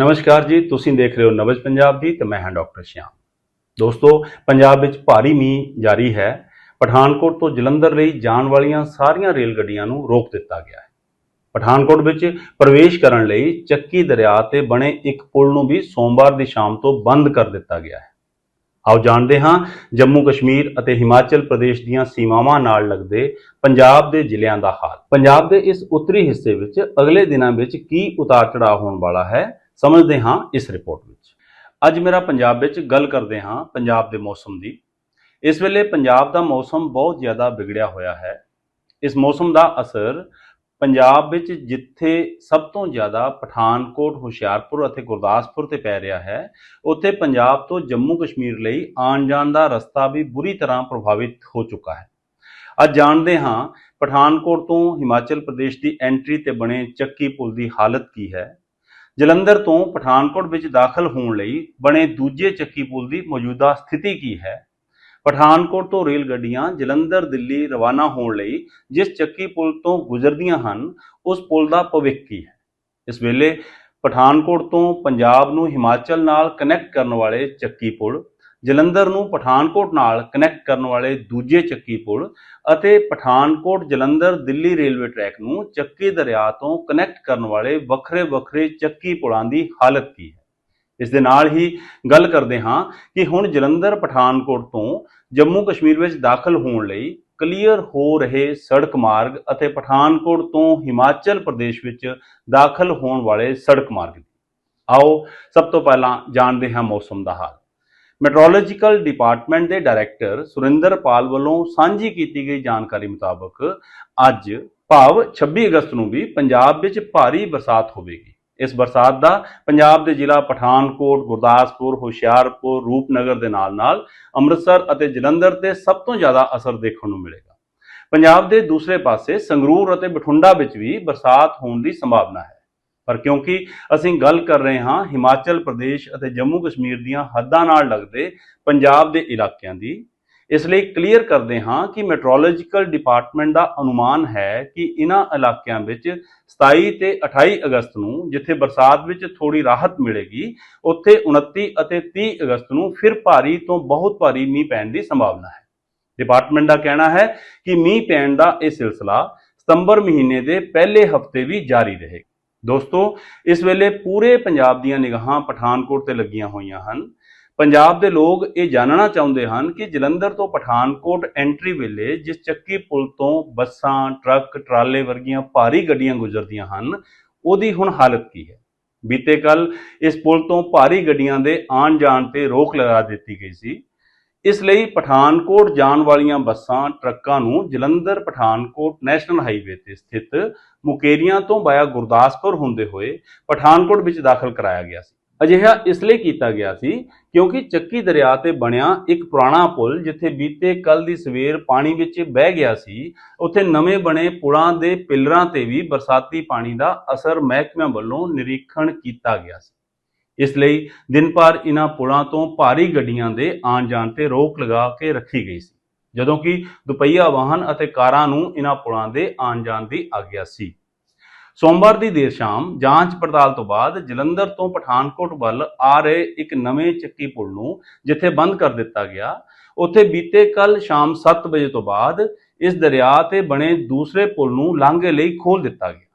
ਨਮਸਕਾਰ ਜੀ, ਤੁਸੀਂ ਦੇਖ ਰਹੇ ਹੋ ਨਵਜ ਪੰਜਾਬ ਦੀ ਤੇ ਮੈਂ ਹਾਂ ਡਾਕਟਰ ਸ਼ਿਆਮ। ਦੋਸਤੋ, ਪੰਜਾਬ ਵਿੱਚ ਭਾਰੀ ਮੀਂਹ ਜਾਰੀ ਹੈ। ਪਠਾਨਕੋਟ ਤੋਂ ਜਲੰਧਰ ਲਈ ਜਾਣ ਵਾਲੀਆਂ ਸਾਰੀਆਂ ਰੇਲ ਗੱਡੀਆਂ ਨੂੰ ਰੋਕ ਦਿੱਤਾ ਗਿਆ ਹੈ। ਪਠਾਨਕੋਟ ਵਿੱਚ ਪ੍ਰਵੇਸ਼ ਕਰਨ ਲਈ ਚੱਕੀ ਦਰਿਆ ਤੇ ਬਣੇ ਇੱਕ ਪੁਲ ਨੂੰ ਵੀ ਸੋਮਵਾਰ ਦੀ ਸ਼ਾਮ ਤੋਂ ਬੰਦ ਕਰ ਦਿੱਤਾ ਗਿਆ ਹੈ। ਆਓ ਜਾਣਦੇ ਹਾਂ, ਜੰਮੂ ਕਸ਼ਮੀਰ ਅਤੇ ਹਿਮਾਚਲ ਪ੍ਰਦੇਸ਼ ਦੀਆਂ ਸੀਮਾਵਾਂ ਨਾਲ ਲੱਗਦੇ ਪੰਜਾਬ ਦੇ ਜ਼ਿਲ੍ਹਿਆਂ ਦਾ ਹਾਲ। ਪੰਜਾਬ ਦੇ ਇਸ ਉੱਤਰੀ ਹਿੱਸੇ ਵਿੱਚ ਅਗਲੇ ਦਿਨਾਂ ਵਿੱਚ ਕੀ ਉਤਾਰ ਚੜਾਅ ਹੋਣ ਵਾਲਾ ਹੈ? ਸਮਝਦੇ ਹਾਂ ਇਸ ਰਿਪੋਰਟ ਵਿੱਚ। ਅੱਜ ਮੇਰਾ ਪੰਜਾਬ ਵਿੱਚ ਗੱਲ ਕਰਦੇ ਹਾਂ ਪੰਜਾਬ ਦੇ ਮੌਸਮ ਦੀ। ਇਸ ਵੇਲੇ ਪੰਜਾਬ ਦਾ ਮੌਸਮ ਬਹੁਤ ਜ਼ਿਆਦਾ ਵਿਗੜਿਆ ਹੋਇਆ ਹੈ। ਇਸ ਮੌਸਮ ਦਾ ਅਸਰ ਪੰਜਾਬ ਵਿੱਚ ਜਿੱਥੇ ਸਭ ਤੋਂ ਜ਼ਿਆਦਾ ਪਠਾਨਕੋਟ, ਹੁਸ਼ਿਆਰਪੁਰ ਅਤੇ ਗੁਰਦਾਸਪੁਰ ਤੇ ਪੈ ਰਿਹਾ ਹੈ, ਉੱਥੇ ਪੰਜਾਬ ਤੋਂ ਜੰਮੂ ਕਸ਼ਮੀਰ ਲਈ ਆਉਣ ਜਾਣ ਦਾ ਰਸਤਾ ਵੀ ਬੁਰੀ ਤਰ੍ਹਾਂ ਪ੍ਰਭਾਵਿਤ ਹੋ ਚੁੱਕਾ ਹੈ। ਅੱਜ ਜਾਣਦੇ ਹਾਂ ਪਠਾਨਕੋਟ ਤੋਂ ਹਿਮਾਚਲ ਪ੍ਰਦੇਸ਼ ਦੀ ਐਂਟਰੀ ਤੇ ਬਣੇ ਚੱਕੀ ਪੁਲ ਦੀ ਹਾਲਤ ਕੀ ਹੈ। ਜਲੰਧਰ ਤੋਂ ਪਠਾਨਕੋਟ ਵਿੱਚ ਦਾਖਲ ਹੋਣ ਲਈ ਬਣੇ ਦੂਜੇ ਚੱਕੀ ਪੁਲ ਦੀ ਮੌਜੂਦਾ ਸਥਿਤੀ ਕੀ ਹੈ? ਪਠਾਨਕੋਟ ਤੋਂ ਰੇਲ ਗੱਡੀਆਂ ਜਲੰਧਰ, ਦਿੱਲੀ ਰਵਾਨਾ ਹੋਣ ਲਈ ਜਿਸ ਚੱਕੀ ਪੁਲ ਤੋਂ ਗੁਜ਼ਰਦੀਆਂ ਹਨ, ਉਸ ਪੁਲ ਦਾ ਭਵਿੱਖ ਕੀ ਹੈ? ਇਸ ਵੇਲੇ ਪਠਾਨਕੋਟ ਤੋਂ ਪੰਜਾਬ ਨੂੰ ਹਿਮਾਚਲ ਨਾਲ ਕਨੈਕਟ ਕਰਨ ਵਾਲੇ ਚੱਕੀ ਪੁਲ ਜਲੰਧਰ ਨੂੰ ਪਠਾਨਕੋਟ ਨਾਲ ਕਨੈਕਟ ਕਰਨ ਵਾਲੇ ਦੂਜੇ ਚੱਕੀ ਪੁਲ ਅਤੇ ਪਠਾਨਕੋਟ, ਜਲੰਧਰ, ਦਿੱਲੀ ਰੇਲਵੇ ਟਰੈਕ ਨੂੰ ਚੱਕੀ ਦਰਿਆ ਤੋਂ ਕਨੈਕਟ ਕਰਨ ਵਾਲੇ ਵੱਖਰੇ ਵੱਖਰੇ ਚੱਕੀ ਪੁਲਾਂ ਦੀ ਹਾਲਤ ਕੀ ਹੈ? ਇਸ ਦੇ ਨਾਲ ਹੀ ਗੱਲ ਕਰਦੇ ਹਾਂ ਕਿ ਹੁਣ ਜਲੰਧਰ, ਪਠਾਨਕੋਟ ਤੋਂ ਜੰਮੂ ਕਸ਼ਮੀਰ ਵਿੱਚ ਦਾਖਲ ਹੋਣ ਲਈ ਕਲੀਅਰ ਹੋ ਰਹੇ ਸੜਕ ਮਾਰਗ ਅਤੇ ਪਠਾਨਕੋਟ ਤੋਂ ਹਿਮਾਚਲ ਪ੍ਰਦੇਸ਼ ਵਿੱਚ ਦਾਖਲ ਹੋਣ ਵਾਲੇ ਸੜਕ ਮਾਰਗ ਆਓ ਸਭ ਤੋਂ ਪਹਿਲਾਂ ਜਾਣਦੇ ਹਾਂ ਮੌਸਮ ਦਾ ਹਾਲ। ਮੈਟਰੋਲੋਜੀਕਲ ਡਿਪਾਰਟਮੈਂਟ ਦੇ ਡਾਇਰੈਕਟਰ ਸੁਰਿੰਦਰਪਾਲ ਵੱਲੋਂ ਸਾਂਝੀ ਕੀਤੀ ਗਈ ਜਾਣਕਾਰੀ ਮੁਤਾਬਕ ਅੱਜ ਭਾਵ 26 ਅਗਸਤ ਨੂੰ ਵੀ ਪੰਜਾਬ ਵਿੱਚ ਭਾਰੀ ਬਰਸਾਤ ਹੋਵੇਗੀ। ਇਸ ਬਰਸਾਤ ਦਾ ਪੰਜਾਬ ਦੇ ਜ਼ਿਲ੍ਹਾ ਪਠਾਨਕੋਟ, ਗੁਰਦਾਸਪੁਰ, ਹੁਸ਼ਿਆਰਪੁਰ, ਰੂਪਨਗਰ ਦੇ ਨਾਲ-ਨਾਲ ਅੰਮ੍ਰਿਤਸਰ ਅਤੇ ਜਲੰਧਰ ਤੇ ਸਭ ਤੋਂ ਜ਼ਿਆਦਾ ਅਸਰ ਦੇਖਣ ਨੂੰ ਮਿਲੇਗਾ। ਪੰਜਾਬ ਦੇ ਦੂਸਰੇ ਪਾਸੇ ਸੰਗਰੂਰ ਅਤੇ ਬਠਿੰਡਾ ਵਿੱਚ ਵੀ ਬਰਸਾਤ ਹੋਣ ਦੀ ਸੰਭਾਵਨਾ ਹੈ। ਪਰ ਕਿਉਂਕਿ ਅਸੀਂ ਗੱਲ ਕਰ ਰਹੇ ਹਾਂ ਹਿਮਾਚਲ ਪ੍ਰਦੇਸ਼ ਅਤੇ ਜੰਮੂ ਕਸ਼ਮੀਰ ਦੀਆਂ ਹੱਦਾਂ ਨਾਲ ਲੱਗਦੇ ਪੰਜਾਬ ਦੇ ਇਲਾਕਿਆਂ ਦੀ, ਇਸ ਲਈ ਕਲੀਅਰ ਕਰਦੇ ਹਾਂ ਕਿ ਮੈਟਰੋਲੋਜੀਕਲ ਡਿਪਾਰਟਮੈਂਟ ਦਾ ਅਨੁਮਾਨ ਹੈ ਕਿ ਇਹਨਾਂ ਇਲਾਕਿਆਂ ਵਿੱਚ 27 ਤੇ 28 ਅਗਸਤ ਨੂੰ ਜਿੱਥੇ ਬਰਸਾਤ ਵਿੱਚ ਥੋੜੀ ਰਾਹਤ ਮਿਲੇਗੀ, ਉੱਥੇ 29 ਅਤੇ 30 ਅਗਸਤ ਨੂੰ ਫਿਰ ਭਾਰੀ ਤੋਂ ਬਹੁਤ ਭਾਰੀ ਮੀਂਹ ਪੈਣ ਦੀ ਸੰਭਾਵਨਾ ਹੈ। ਡਿਪਾਰਟਮੈਂਟ ਦਾ ਕਹਿਣਾ ਹੈ ਕਿ ਮੀਂਹ ਪੈਣ ਦਾ ਇਹ ਸਿਲਸਿਲਾ ਸਤੰਬਰ ਮਹੀਨੇ ਦੇ ਪਹਿਲੇ ਹਫ਼ਤੇ ਵੀ ਜਾਰੀ ਰਹੇਗਾ। ਦੋਸਤੋ, ਇਸ ਵੇਲੇ ਪੂਰੇ ਪੰਜਾਬ ਦੀਆਂ ਨਿਗਾਹਾਂ ਪਠਾਨਕੋਟ ਤੇ ਲੱਗੀਆਂ ਹੋਈਆਂ ਹਨ। ਪੰਜਾਬ ਦੇ ਲੋਕ ਇਹ ਜਾਣਨਾ ਚਾਹੁੰਦੇ ਹਨ ਕਿ ਜਲੰਧਰ ਤੋਂ ਪਠਾਨਕੋਟ ਐਂਟਰੀ ਵੇਲੇ ਜਿਸ ਚੱਕੀ ਪੁਲ ਤੋਂ ਬੱਸਾਂ, ਟਰੱਕ, ਟਰਾਲੇ ਵਰਗੀਆਂ ਭਾਰੀ ਗੱਡੀਆਂ ਗੁਜ਼ਰਦੀਆਂ ਹਨ, ਉਹਦੀ ਹੁਣ ਹਾਲਤ ਕੀ ਹੈ? ਬੀਤੇ ਕੱਲ ਇਸ ਪੁਲ ਤੋਂ ਭਾਰੀ ਗੱਡੀਆਂ ਦੇ ਆਉਣ ਜਾਣ ਤੇ ਰੋਕ ਲਗਾ ਦਿੱਤੀ ਗਈ ਸੀ। ਇਸ ਲਈ ਪਠਾਨਕੋਟ ਜਾਣ ਵਾਲੀਆਂ ਬੱਸਾਂ, ਟਰੱਕਾਂ ਨੂੰ ਜਲੰਧਰ ਪਠਾਨਕੋਟ ਨੈਸ਼ਨਲ ਹਾਈਵੇ ਤੇ ਸਥਿਤ ਮੁਕੇਰੀਆਂ ਤੋਂ ਬਾਇਆ ਗੁਰਦਾਸਪੁਰ ਹੁੰਦੇ ਹੋਏ ਪਠਾਨਕੋਟ ਵਿੱਚ ਦਾਖਲ ਕਰਾਇਆ ਗਿਆ ਸੀ। ਅਜਿਹਾ ਇਸ ਲਈ ਕੀਤਾ ਗਿਆ ਸੀ ਕਿਉਂਕਿ ਚੱਕੀ ਦਰਿਆ ਤੇ ਬਣਿਆ ਇੱਕ ਪੁਰਾਣਾ ਪੁਲ ਜਿੱਥੇ ਬੀਤੇ ਕੱਲ ਦੀ ਸਵੇਰ ਪਾਣੀ ਵਿੱਚ ਬਹਿ ਗਿਆ ਸੀ, ਉੱਥੇ ਨਵੇਂ ਬਣੇ ਪੁਲਾਂ ਦੇ ਪਿਲਰਾਂ ਤੇ ਵੀ ਬਰਸਾਤੀ ਪਾਣੀ ਦਾ ਅਸਰ ਮਹਿਕਮਿਆਂ ਵੱਲੋਂ ਨਿਰੀਖਣ ਕੀਤਾ ਗਿਆ ਸੀ। ਇਸ ਲਈ ਦਿਨ ਭਰ ਇਹਨਾਂ ਪੁਲਾਂ ਤੋਂ ਭਾਰੀ ਗੱਡੀਆਂ ਦੇ ਆਉਣ ਜਾਣ ਤੇ ਰੋਕ ਲਗਾ ਕੇ ਰੱਖੀ ਗਈ ਸੀ, ਜਦੋਂ ਕਿ ਦੁਪਹੀਆ ਵਾਹਨ ਅਤੇ ਕਾਰਾਂ ਨੂੰ ਇਹਨਾਂ ਪੁਲਾਂ ਦੇ ਆਉਣ ਜਾਣ ਦੀ ਆਗਿਆ ਸੀ। ਸੋਮਵਾਰ ਦੀ ਦੇਰ ਸ਼ਾਮ ਜਾਂਚ ਪੜਤਾਲ ਤੋਂ ਬਾਅਦ ਜਲੰਧਰ ਤੋਂ ਪਠਾਨਕੋਟ ਵੱਲ ਆ ਰਹੇ ਇੱਕ ਨਵੇਂ ਚੱਕੀ ਪੁਲ ਨੂੰ ਜਿੱਥੇ ਬੰਦ ਕਰ ਦਿੱਤਾ ਗਿਆ, ਉੱਥੇ ਬੀਤੇ ਕੱਲ ਸ਼ਾਮ 7 ਵਜੇ ਤੋਂ ਬਾਅਦ ਇਸ ਦਰਿਆ ਤੇ ਬਣੇ ਦੂਸਰੇ ਪੁਲ ਨੂੰ ਲਾਂਘੇ ਲਈ ਖੋਲ ਦਿੱਤਾ ਗਿਆ।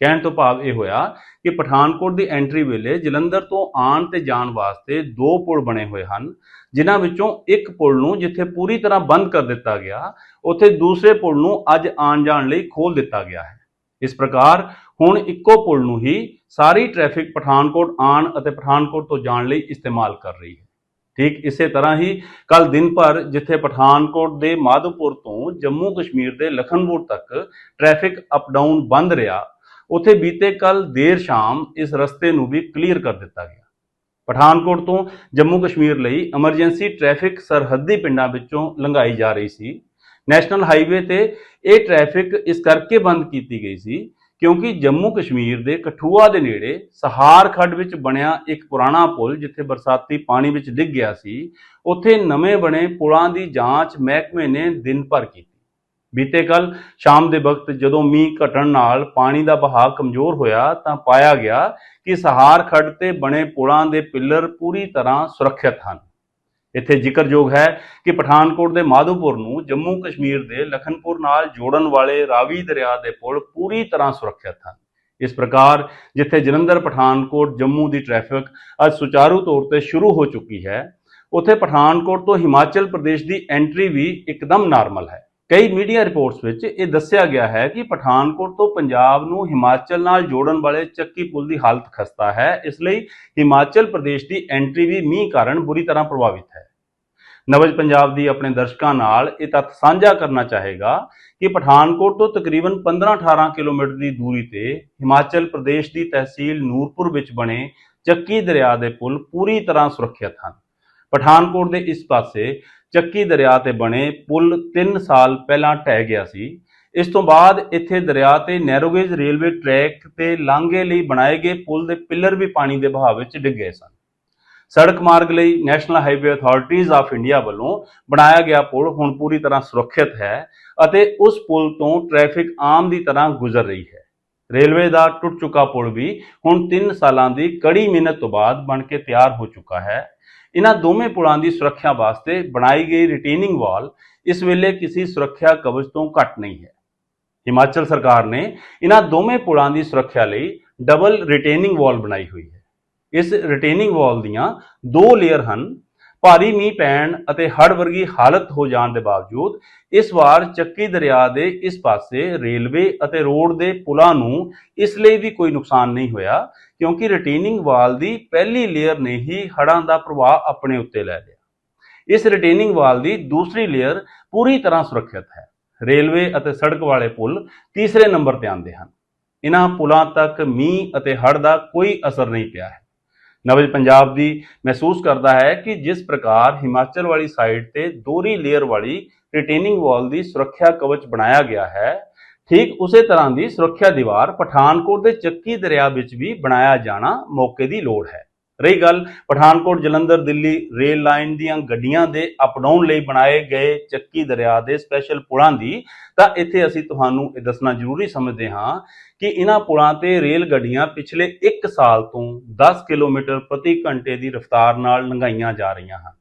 ਕਹਿਣ ਤੋਂ ਭਾਵ ਇਹ ਹੋਇਆ ਕਿ ਪਠਾਨਕੋਟ ਦੀ ਐਂਟਰੀ ਵੇਲੇ ਜਲੰਧਰ ਤੋਂ ਆਉਣ ਤੇ ਜਾਣ ਵਾਸਤੇ ਦੋ ਪੁਲ ਬਣੇ ਹੋਏ ਹਨ, ਜਿਨ੍ਹਾਂ ਵਿੱਚੋਂ ਇੱਕ ਪੁਲ ਨੂੰ ਜਿੱਥੇ ਪੂਰੀ ਤਰ੍ਹਾਂ ਬੰਦ ਕਰ ਦਿੱਤਾ ਗਿਆ, ਉੱਥੇ ਦੂਸਰੇ ਪੁਲ ਨੂੰ ਅੱਜ ਆਉਣ ਜਾਣ ਲਈ ਖੋਲ ਦਿੱਤਾ ਗਿਆ ਹੈ। ਇਸ ਪ੍ਰਕਾਰ ਹੁਣ ਇੱਕੋ ਪੁਲ ਨੂੰ ਹੀ ਸਾਰੀ ਟ੍ਰੈਫਿਕ ਪਠਾਨਕੋਟ ਆਉਣ ਅਤੇ ਪਠਾਨਕੋਟ ਤੋਂ ਜਾਣ ਲਈ ਇਸਤੇਮਾਲ ਕਰ ਰਹੀ ਹੈ। ਠੀਕ ਇਸੇ ਤਰ੍ਹਾਂ ਹੀ ਕੱਲ ਦਿਨ ਭਰ ਜਿੱਥੇ ਪਠਾਨਕੋਟ ਦੇ ਮਾਧੋਪੁਰ ਤੋਂ ਜੰਮੂ ਕਸ਼ਮੀਰ ਦੇ ਲਖਨਪੁਰ ਤੱਕ ਟ੍ਰੈਫਿਕ ਅਪ ਡਾਊਨ ਬੰਦ ਰਿਹਾ ਉੱਥੇ ਬੀਤੇ ਕੱਲ ਦੇਰ ਸ਼ਾਮ ਇਸ ਰਸਤੇ ਨੂੰ ਵੀ ਕਲੀਅਰ ਕਰ ਦਿੱਤਾ ਗਿਆ। ਪਠਾਨਕੋਟ ਤੋਂ ਜੰਮੂ ਕਸ਼ਮੀਰ ਲਈ ਐਮਰਜੈਂਸੀ ਟ੍ਰੈਫਿਕ ਸਰਹੱਦੀ ਪਿੰਡਾਂ ਵਿੱਚੋਂ ਲੰਘਾਈ ਜਾ ਰਹੀ ਸੀ। ਨੈਸ਼ਨਲ ਹਾਈਵੇ ਤੇ ਇਹ ਟ੍ਰੈਫਿਕ ਇਸ ਕਰਕੇ ਬੰਦ ਕੀਤੀ ਗਈ ਸੀ ਕਿਉਂਕਿ ਜੰਮੂ ਕਸ਼ਮੀਰ ਦੇ ਕਠੂਆ ਦੇ ਨੇੜੇ ਸਹਾਰ ਖੱਡ ਵਿੱਚ ਬਣਿਆ ਇੱਕ ਪੁਰਾਣਾ ਪੁਲ ਜਿੱਥੇ ਬਰਸਾਤੀ ਪਾਣੀ ਵਿੱਚ ਡਿੱਗ ਗਿਆ ਸੀ, ਉੱਥੇ ਨਵੇਂ ਬਣੇ ਪੁਲਾਂ ਦੀ ਜਾਂਚ ਮਹਿਕਮੇ ਨੇ ਦਿਨ ਭਰ ਕੀਤੀ। ਬੀਤੇ ਕੱਲ ਸ਼ਾਮ ਦੇ ਵਕਤ ਜਦੋਂ ਮੀਂਹ ਘਟਣ ਨਾਲ ਪਾਣੀ ਦਾ ਬਹਾਅ ਕਮਜ਼ੋਰ ਹੋਇਆ ਤਾਂ ਪਾਇਆ ਗਿਆ ਕਿ ਸਹਾਰ ਖੱਡ ਤੇ ਬਣੇ ਪੁਲਾਂ ਦੇ ਪਿੱਲਰ ਪੂਰੀ ਤਰ੍ਹਾਂ ਸੁਰੱਖਿਅਤ ਹਨ। ਇੱਥੇ ਜ਼ਿਕਰਯੋਗ ਹੈ ਕਿ ਪਠਾਨਕੋਟ ਦੇ ਮਾਧੋਪੁਰ ਨੂੰ ਜੰਮੂ ਕਸ਼ਮੀਰ ਦੇ ਲਖਨਪੁਰ ਨਾਲ ਜੋੜਨ ਵਾਲੇ ਰਾਵੀ ਦਰਿਆ ਦੇ ਪੁਲ ਪੂਰੀ ਤਰ੍ਹਾਂ ਸੁਰੱਖਿਅਤ ਹਨ। ਇਸ ਪ੍ਰਕਾਰ ਜਿੱਥੇ ਜਲੰਧਰ, ਪਠਾਨਕੋਟ, ਜੰਮੂ ਦੀ ਟ੍ਰੈਫਿਕ ਅੱਜ ਸੁਚਾਰੂ ਤੌਰ ਤੇ ਸ਼ੁਰੂ ਹੋ ਚੁੱਕੀ ਹੈ, ਉੱਥੇ ਪਠਾਨਕੋਟ ਤੋਂ ਹਿਮਾਚਲ ਪ੍ਰਦੇਸ਼ ਦੀ ਐਂਟਰੀ ਵੀ ਇੱਕਦਮ ਨਾਰਮਲ ਹੈ। ਕਈ ਮੀਡੀਆ ਰਿਪੋਰਟਸ ਵਿੱਚ ਇਹ ਦੱਸਿਆ ਗਿਆ ਹੈ ਕਿ ਪਠਾਨਕੋਟ ਤੋਂ ਪੰਜਾਬ ਨੂੰ ਹਿਮਾਚਲ ਨਾਲ ਜੋੜਨ ਵਾਲੇ ਚੱਕੀ ਪੁਲ ਦੀ ਹਾਲਤ ਖਸਤਾ ਹੈ। ਇਸ ਲਈ ਹਿਮਾਚਲ ਪ੍ਰਦੇਸ਼ ਦੀ ਐਂਟਰੀ ਵੀ ਮੀਂਹ ਕਾਰਨ ਬੁਰੀ ਤਰ੍ਹਾਂ ਪ੍ਰਭਾਵਿਤ ਹੈ। ਨਵਜ ਪੰਜਾਬ ਦੀ ਆਪਣੇ ਦਰਸ਼ਕਾਂ ਨਾਲ ਇਹ ਤੱਥ ਸਾਂਝਾ ਕਰਨਾ ਚਾਹੇਗਾ ਕਿ ਪਠਾਨਕੋਟ ਤੋਂ ਤਕਰੀਬਨ 15-18 ਕਿਲੋਮੀਟਰ ਦੀ ਦੂਰੀ ਤੇ ਹਿਮਾਚਲ ਪ੍ਰਦੇਸ਼ ਦੀ ਤਹਿਸੀਲ ਨੂਰਪੁਰ ਵਿੱਚ ਬਣੇ ਚੱਕੀ ਦਰਿਆ ਦੇ ਪੁਲ ਪੂਰੀ ਤਰ੍ਹਾਂ ਸੁਰੱਖਿਅਤ ਹਨ। ਪਠਾਨਕੋਟ ਦੇ ਇਸ ਪਾਸੇ ਚੱਕੀ ਦਰਿਆ ਤੇ ਬਣੇ ਪੁਲ 3 ਸਾਲ ਪਹਿਲਾਂ ਢਹਿ ਗਿਆ ਸੀ। ਇਸ ਤੋਂ ਬਾਅਦ ਇੱਥੇ ਦਰਿਆ ਤੇ ਨੈਰੋਗੇਜ ਰੇਲਵੇ ਟਰੈਕ ਤੇ ਲਾਂਘੇ ਲਈ ਬਣਾਏ ਗਏ ਪੁਲ ਦੇ ਪਿੱਲਰ ਵੀ ਪਾਣੀ ਦੇ ਵਹਾਅ ਵਿੱਚ ਡਿੱਗ ਗਏ ਸਨ। ਸੜਕ ਮਾਰਗ ਲਈ national highway authorities of India ਵੱਲੋਂ ਬਣਾਇਆ ਗਿਆ ਪੁਲ ਹੁਣ ਪੂਰੀ ਤਰ੍ਹਾਂ ਸੁਰੱਖਿਅਤ ਹੈ ਅਤੇ ਉਸ ਪੁਲ ਤੋਂ ਟ੍ਰੈਫਿਕ ਆਮ ਦੀ ਤਰ੍ਹਾਂ ਗੁਜ਼ਰ ਰਹੀ ਹੈ। ਰੇਲਵੇ ਦਾ ਟੁੱਟ ਚੁੱਕਾ ਪੁਲ ਵੀ ਹੁਣ 3 ਸਾਲਾਂ ਦੀ ਕੜੀ ਮਿਹਨਤ ਤੋਂ ਬਾਅਦ ਬਣ ਕੇ ਤਿਆਰ ਹੋ ਚੁੱਕਾ ਹੈ। ਇਹਨਾਂ ਦੋਵੇਂ ਪੁਲਾਂ ਦੀ ਸੁਰੱਖਿਆ ਵਾਸਤੇ ਬਣਾਈ ਗਈ ਰਿਟੇਨਿੰਗ ਵਾਲ ਇਸ ਵੇਲੇ ਕਿਸੇ ਸੁਰੱਖਿਆ ਕਵਚ ਤੋਂ ਘੱਟ ਨਹੀਂ ਹੈ। ਹਿਮਾਚਲ ਸਰਕਾਰ ਨੇ ਇਹਨਾਂ ਦੋਵੇਂ ਪੁਲਾਂ ਦੀ ਸੁਰੱਖਿਆ ਲਈ ਡਬਲ ਰਿਟੇਨਿੰਗ ਵਾਲ ਬਣਾਈ ਹੋਈ ਹੈ। ਇਸ ਰਿਟੇਨਿੰਗ ਵਾਲ ਦੀਆਂ ਦੋ ਲੇਅਰ ਹਨ ਭਾਰੀ ਮੀਂਹ ਪੈਣ ਅਤੇ ਹੜ੍ਹ ਵਰਗੀ ਹਾਲਤ ਹੋ ਜਾਣ ਦੇ ਬਾਵਜੂਦ, ਇਸ ਵਾਰ ਚੱਕੀ ਦਰਿਆ ਦੇ ਇਸ ਪਾਸੇ ਰੇਲਵੇ ਅਤੇ ਰੋਡ ਦੇ ਪੁਲਾਂ ਨੂੰ ਇਸ ਲਈ ਵੀ ਕੋਈ ਨੁਕਸਾਨ ਨਹੀਂ ਹੋਇਆ, ਕਿਉਂਕਿ ਰਿਟੇਨਿੰਗ ਵਾਲ ਦੀ ਪਹਿਲੀ ਲੇਅਰ ਨੇ ਹੀ ਹੜ੍ਹਾਂ ਦਾ ਪ੍ਰਭਾਵ ਆਪਣੇ ਉੱਤੇ ਲੈ ਲਿਆ। ਇਸ ਰਿਟੇਨਿੰਗ ਵਾਲ ਦੀ ਦੂਸਰੀ ਲੇਅਰ ਪੂਰੀ ਤਰ੍ਹਾਂ ਸੁਰੱਖਿਅਤ ਹੈ। ਰੇਲਵੇ ਅਤੇ ਸੜਕ ਵਾਲੇ ਪੁਲ ਤੀਸਰੇ ਨੰਬਰ ਤੇ ਆਉਂਦੇ ਹਨ। ਇਹਨਾਂ ਪੁਲਾਂ ਤੱਕ ਮੀਂਹ ਅਤੇ ਹੜ੍ਹ ਦਾ ਕੋਈ ਅਸਰ ਨਹੀਂ ਪਿਆ ਹੈ। ਨਵਜ ਪੰਜਾਬ ਦੀ ਮਹਿਸੂਸ ਕਰਦਾ ਹੈ ਕਿ ਜਿਸ ਪ੍ਰਕਾਰ ਹਿਮਾਚਲ ਵਾਲੀ ਸਾਈਡ ਤੇ ਦੋਹਰੀ ਲੇਅਰ ਵਾਲੀ ਰਿਟੇਨਿੰਗ ਵਾਲ ਦੀ ਸੁਰੱਖਿਆ ਕਵਚ ਬਣਾਇਆ ਗਿਆ ਹੈ, ਠੀਕ ਉਸੇ ਤਰ੍ਹਾਂ ਦੀ ਸੁਰੱਖਿਆ ਦੀਵਾਰ ਪਠਾਨਕੋਟ ਦੇ ਚੱਕੀ ਦਰਿਆ ਵਿੱਚ ਵੀ ਬਣਾਇਆ ਜਾਣਾ ਮੌਕੇ ਦੀ ਲੋੜ ਹੈ। ਰਹੀ ਗੱਲ, ਪਠਾਨਕੋਟ, ਜਲੰਧਰ, ਦਿੱਲੀ ਰੇਲ ਲਾਈਨ ਦੀਆਂ ਗੱਡੀਆਂ ਦੇ ਅਪਡਾਊਨ ਲਈ ਬਣਾਏ ਗਏ ਚੱਕੀ ਦਰਿਆ ਦੇ ਸਪੈਸ਼ਲ ਪੁਲਾਂ ਦੀ, ਤਾਂ ਇੱਥੇ ਅਸੀਂ ਤੁਹਾਨੂੰ ਇਹ ਦੱਸਣਾ ਜ਼ਰੂਰੀ ਸਮਝਦੇ ਹਾਂ ਕਿ ਇਹਨਾਂ ਪੁਲਾਂ ਤੇ ਰੇਲ ਗੱਡੀਆਂ ਪਿਛਲੇ 1 ਸਾਲ ਤੋਂ 10 ਕਿਲੋਮੀਟਰ ਪ੍ਰਤੀ ਘੰਟੇ ਦੀ ਰਫ਼ਤਾਰ ਨਾਲ ਲੰਘਾਈਆਂ ਜਾ ਰਹੀਆਂ ਹਨ।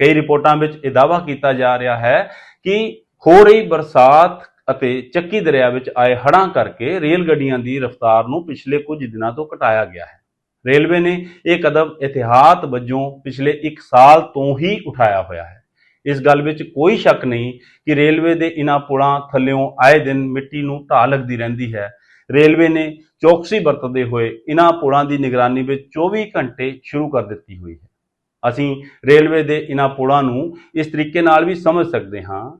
ਕਈ ਰਿਪੋਰਟਾਂ ਵਿੱਚ ਇਹ ਦਾਅਵਾ ਕੀਤਾ ਜਾ ਰਿਹਾ ਹੈ ਕਿ ਹੋ ਰਹੀ ਬਰਸਾਤ ਅਤੇ ਚੱਕੀ ਦਰਿਆ ਵਿੱਚ ਆਏ ਹੜ੍ਹਾਂ ਕਰਕੇ ਰੇਲ ਗੱਡੀਆਂ ਦੀ ਰਫ਼ਤਾਰ ਨੂੰ ਪਿਛਲੇ ਕੁਝ ਦਿਨਾਂ ਤੋਂ ਘਟਾਇਆ ਗਿਆ ਹੈ। ਰੇਲਵੇ ਨੇ ਇਹ ਕਦਮ ਇਤਿਹਾਸ ਵਜੋਂ ਪਿਛਲੇ 1 ਸਾਲ ਤੋਂ ਹੀ ਉਠਾਇਆ ਹੋਇਆ ਹੈ। ਇਸ ਗੱਲ ਵਿੱਚ ਕੋਈ ਸ਼ੱਕ ਨਹੀਂ ਕਿ ਰੇਲਵੇ ਦੇ ਇਨ੍ਹਾਂ ਪੁਲਾਂ ਥੱਲਿਓਂ ਆਏ ਦਿਨ ਮਿੱਟੀ ਨੂੰ ਢਾਹ ਲੱਗਦੀ ਰਹਿੰਦੀ ਹੈ। ਰੇਲਵੇ ਨੇ ਚੌਕਸੀ ਵਰਤਦੇ ਹੋਏ ਇਨ੍ਹਾਂ ਪੁਲਾਂ ਦੀ ਨਿਗਰਾਨੀ ਵਿੱਚ 24 ਘੰਟੇ ਸ਼ੁਰੂ ਕਰ ਦਿੱਤੀ ਹੋਈ ਹੈ। ਅਸੀਂ ਰੇਲਵੇ ਦੇ ਇਨ੍ਹਾਂ ਪੁਲਾਂ ਨੂੰ ਇਸ ਤਰੀਕੇ ਨਾਲ ਵੀ ਸਮਝ ਸਕਦੇ ਹਾਂ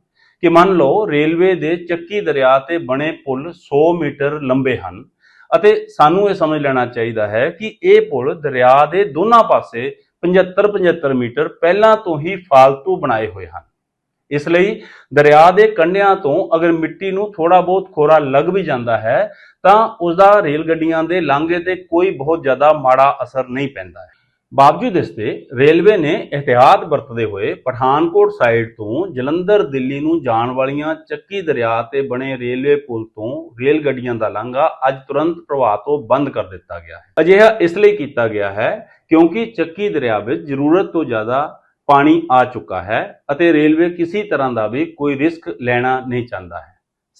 ਕਿ ਮੰਨ ਲਓ ਰੇਲਵੇ ਦੇ ਚੱਕੀ ਦਰਿਆ ਤੇ ਬਣੇ ਪੁਲ 100 ਮੀਟਰ ਲੰਬੇ ਹਨ ਅਤੇ ਸਾਨੂੰ ਇਹ ਸਮਝ ਲੈਣਾ ਚਾਹੀਦਾ ਹੈ ਕਿ ਇਹ ਪੁਲ ਦਰਿਆ ਦੇ ਦੋਨਾਂ ਪਾਸੇ 75-75 ਮੀਟਰ ਪਹਿਲਾਂ ਤੋਂ ਹੀ ਫਾਲਤੂ ਬਣਾਏ ਹੋਏ ਹਨ। ਇਸ ਲਈ ਦਰਿਆ ਦੇ ਕੰਢਿਆਂ ਤੋਂ ਅਗਰ ਮਿੱਟੀ ਨੂੰ ਥੋੜਾ ਬਹੁਤ ਖੋਰਾ ਲੱਗ ਵੀ ਜਾਂਦਾ ਹੈ, ਤਾਂ ਉਸ ਦਾ ਰੇਲ ਗੱਡੀਆਂ ਦੇ ਲਾਂਘੇ ਤੇ ਕੋਈ ਬਹੁਤ ਜ਼ਿਆਦਾ ਮਾੜਾ ਅਸਰ ਨਹੀਂ ਪੈਂਦਾ ਹੈ। ਬਾਵਜੂਦ ਇਸ ਦੇ ਰੇਲਵੇ ਨੇ ਇhtiyਾਤ ਵਰਤਦੇ ਹੋਏ ਪਠਾਨਕੋਟ ਸਾਈਡ ਤੋਂ ਜਲੰਧਰ, ਦਿੱਲੀ ਨੂੰ ਜਾਣ ਵਾਲੀਆਂ ਚੱਕੀ ਦਰਿਆ ਤੇ ਬਣੇ ਰੇਲਵੇ ਪੁਲ ਤੋਂ ਰੇਲ ਗੱਡੀਆਂ ਦਾ ਲਾਂਘਾ ਅੱਜ ਤੁਰੰਤ ਪ੍ਰਭਾਵ ਤੋਂ ਬੰਦ ਕਰ ਦਿੱਤਾ ਗਿਆ ਹੈ। ਅਜਿਹਾ ਇਸ ਲਈ ਕੀਤਾ ਗਿਆ ਹੈ ਕਿਉਂਕਿ ਚੱਕੀ ਦਰਿਆ ਵਿੱਚ ਜ਼ਰੂਰਤ ਤੋਂ ਜ਼ਿਆਦਾ ਪਾਣੀ ਆ ਚੁੱਕਾ ਹੈ ਅਤੇ ਰੇਲਵੇ ਕਿਸੇ ਤਰ੍ਹਾਂ ਦਾ ਵੀ ਕੋਈ ਰਿਸਕ ਲੈਣਾ ਨਹੀਂ ਚਾਹੁੰਦਾ ਹੈ।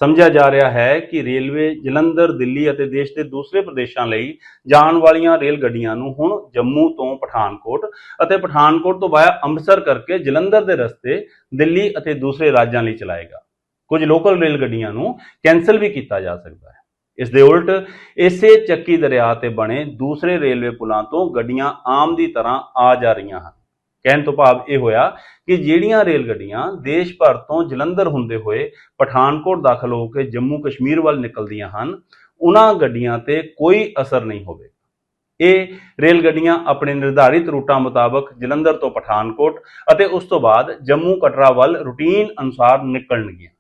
ਸਮਝਿਆ ਜਾ ਰਿਹਾ ਹੈ ਕਿ ਰੇਲਵੇ ਜਲੰਧਰ, ਦਿੱਲੀ ਅਤੇ ਦੇਸ਼ ਦੇ ਦੂਸਰੇ ਪ੍ਰਦੇਸ਼ਾਂ ਲਈ ਜਾਣ ਵਾਲੀਆਂ ਰੇਲ ਗੱਡੀਆਂ ਨੂੰ ਹੁਣ ਜੰਮੂ ਤੋਂ ਪਠਾਨਕੋਟ ਅਤੇ ਪਠਾਨਕੋਟ ਤੋਂ ਵਾਇਆ ਅੰਮ੍ਰਿਤਸਰ ਕਰਕੇ ਜਲੰਧਰ ਦੇ ਰਸਤੇ ਦਿੱਲੀ ਅਤੇ ਦੂਸਰੇ ਰਾਜਾਂ ਲਈ ਚਲਾਏਗਾ। ਕੁਝ ਲੋਕਲ ਰੇਲ ਗੱਡੀਆਂ ਨੂੰ ਕੈਨਸਲ ਵੀ ਕੀਤਾ ਜਾ ਸਕਦਾ ਹੈ। ਇਸ ਦੇ ਉਲਟ ਇਸੇ ਚੱਕੀ ਦਰਿਆ ਤੇ ਬਣੇ ਦੂਸਰੇ ਰੇਲਵੇ ਪੁਲਾਂ ਤੋਂ ਗੱਡੀਆਂ ਆਮ ਦੀ ਤਰ੍ਹਾਂ ਆ ਜਾ ਰਹੀਆਂ ਹਨ। ਕਹਿਣ ਤੋਂ ਭਾਵ ਇਹ ਹੋਇਆ ਕਿ ਜਿਹੜੀਆਂ ਰੇਲ ਗੱਡੀਆਂ ਦੇਸ਼ ਭਰ ਤੋਂ ਜਲੰਧਰ ਹੁੰਦੇ ਹੋਏ ਪਠਾਨਕੋਟ ਦਾਖਲ ਹੋ ਕੇ ਜੰਮੂ ਕਸ਼ਮੀਰ ਵੱਲ ਨਿਕਲਦੀਆਂ ਹਨ, ਉਹਨਾਂ ਗੱਡੀਆਂ ਤੇ ਕੋਈ ਅਸਰ ਨਹੀਂ ਹੋਵੇਗਾ ਇਹ ਰੇਲ ਗੱਡੀਆਂ ਆਪਣੇ ਨਿਰਧਾਰਿਤ ਰੂਟਾਂ ਮੁਤਾਬਕ ਜਲੰਧਰ ਤੋਂ ਪਠਾਨਕੋਟ ਅਤੇ ਉਸ ਤੋਂ ਬਾਅਦ ਜੰਮੂ ਕਟਰਾ ਵੱਲ ਰੂਟੀਨ ਅਨੁਸਾਰ ਨਿਕਲਣਗੀਆਂ।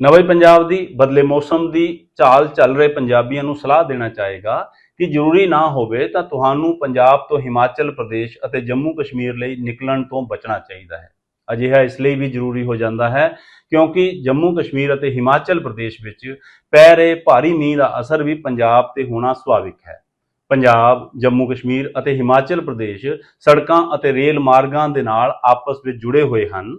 ਨਵੇਂ ਪੰਜਾਬ ਦੀ ਬਦਲੇ ਮੌਸਮ ਦੀ ਚਾਲ ਚੱਲ ਰਹੇ ਪੰਜਾਬੀਆਂ ਨੂੰ ਸਲਾਹ ਦੇਣਾ ਚਾਹੇਗਾ ਕਿ ਜ਼ਰੂਰੀ ਨਾ ਹੋਵੇ ਤਾਂ ਤੁਹਾਨੂੰ ਪੰਜਾਬ ਤੋਂ ਹਿਮਾਚਲ ਪ੍ਰਦੇਸ਼ ਅਤੇ ਜੰਮੂ ਕਸ਼ਮੀਰ ਲਈ ਨਿਕਲਣ ਤੋਂ ਬਚਣਾ ਚਾਹੀਦਾ ਹੈ। ਅਜਿਹਾ ਇਸ ਲਈ ਵੀ ਜ਼ਰੂਰੀ ਹੋ ਜਾਂਦਾ ਹੈ ਕਿਉਂਕਿ ਜੰਮੂ ਕਸ਼ਮੀਰ ਅਤੇ ਹਿਮਾਚਲ ਪ੍ਰਦੇਸ਼ ਵਿੱਚ ਪੈ ਰਹੇ ਭਾਰੀ ਮੀਂਹ ਦਾ ਅਸਰ ਵੀ ਪੰਜਾਬ ਤੇ ਹੋਣਾ ਸੁਭਾਵਿਕ ਹੈ। ਪੰਜਾਬ, ਜੰਮੂ ਕਸ਼ਮੀਰ ਅਤੇ ਹਿਮਾਚਲ ਪ੍ਰਦੇਸ਼ ਸੜਕਾਂ ਅਤੇ ਰੇਲ ਮਾਰਗਾਂ ਦੇ ਨਾਲ ਆਪਸ ਵਿੱਚ ਜੁੜੇ ਹੋਏ ਹਨ।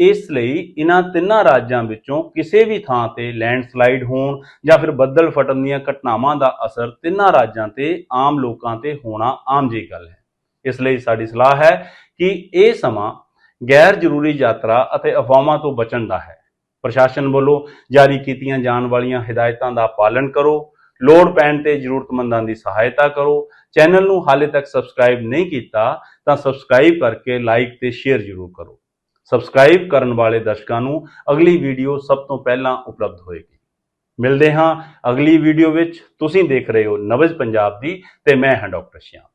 ਇਸ ਲਈ ਇਹਨਾਂ ਤਿੰਨਾਂ ਰਾਜਾਂ ਵਿੱਚੋਂ ਕਿਸੇ ਵੀ ਥਾਂ ਤੇ ਲੈਂਡਸਲਾਈਡ ਹੋਣ ਜਾਂ ਫਿਰ ਬੱਦਲ ਫਟਣ ਦੀਆਂ ਘਟਨਾਵਾਂ ਦਾ ਅਸਰ ਤਿੰਨਾਂ ਰਾਜਾਂ ਤੇ ਆਮ ਲੋਕਾਂ ਤੇ ਹੋਣਾ ਆਮ ਜਿਹੀ ਗੱਲ ਹੈ। ਇਸ ਲਈ ਸਾਡੀ ਸਲਾਹ ਹੈ ਕਿ ਇਹ ਸਮਾਂ ਗੈਰ ਜ਼ਰੂਰੀ ਯਾਤਰਾ ਅਤੇ ਅਫਵਾਹਾਂ ਤੋਂ ਬਚਣ ਦਾ ਹੈ। ਪ੍ਰਸ਼ਾਸਨ ਵੱਲੋਂ ਜਾਰੀ ਕੀਤੀਆਂ ਜਾਣ ਵਾਲੀਆਂ ਹਦਾਇਤਾਂ ਦਾ ਪਾਲਣ ਕਰੋ, ਲੋੜ ਪੈਣ ਤੇ ਜ਼ਰੂਰਤਮੰਦਾਂ ਦੀ ਸਹਾਇਤਾ ਕਰੋ। ਚੈਨਲ ਨੂੰ ਹਾਲੇ ਤੱਕ ਸਬਸਕ੍ਰਾਈਬ ਨਹੀਂ ਕੀਤਾ ਤਾਂ ਸਬਸਕ੍ਰਾਈਬ ਕਰਕੇ ਲਾਈਕ ਤੇ ਸ਼ੇਅਰ ਜ਼ਰੂਰ ਕਰੋ। ਸਬਸਕ੍ਰਾਈਬ ਕਰਨ ਵਾਲੇ ਦਰਸ਼ਕਾਂ ਨੂੰ ਅਗਲੀ ਵੀਡੀਓ ਸਭ ਤੋਂ ਪਹਿਲਾਂ ਉਪਲਬਧ ਹੋਏਗੀ। ਮਿਲਦੇ ਹਾਂ ਅਗਲੀ ਵੀਡੀਓ ਵਿੱਚ। ਤੁਸੀਂ ਦੇਖ ਰਹੇ ਹੋ ਨਵਜ ਪੰਜਾਬ ਦੀ ਤੇ ਮੈਂ ਹਾਂ ਡਾਕਟਰ ਸ਼ਿਆਮ।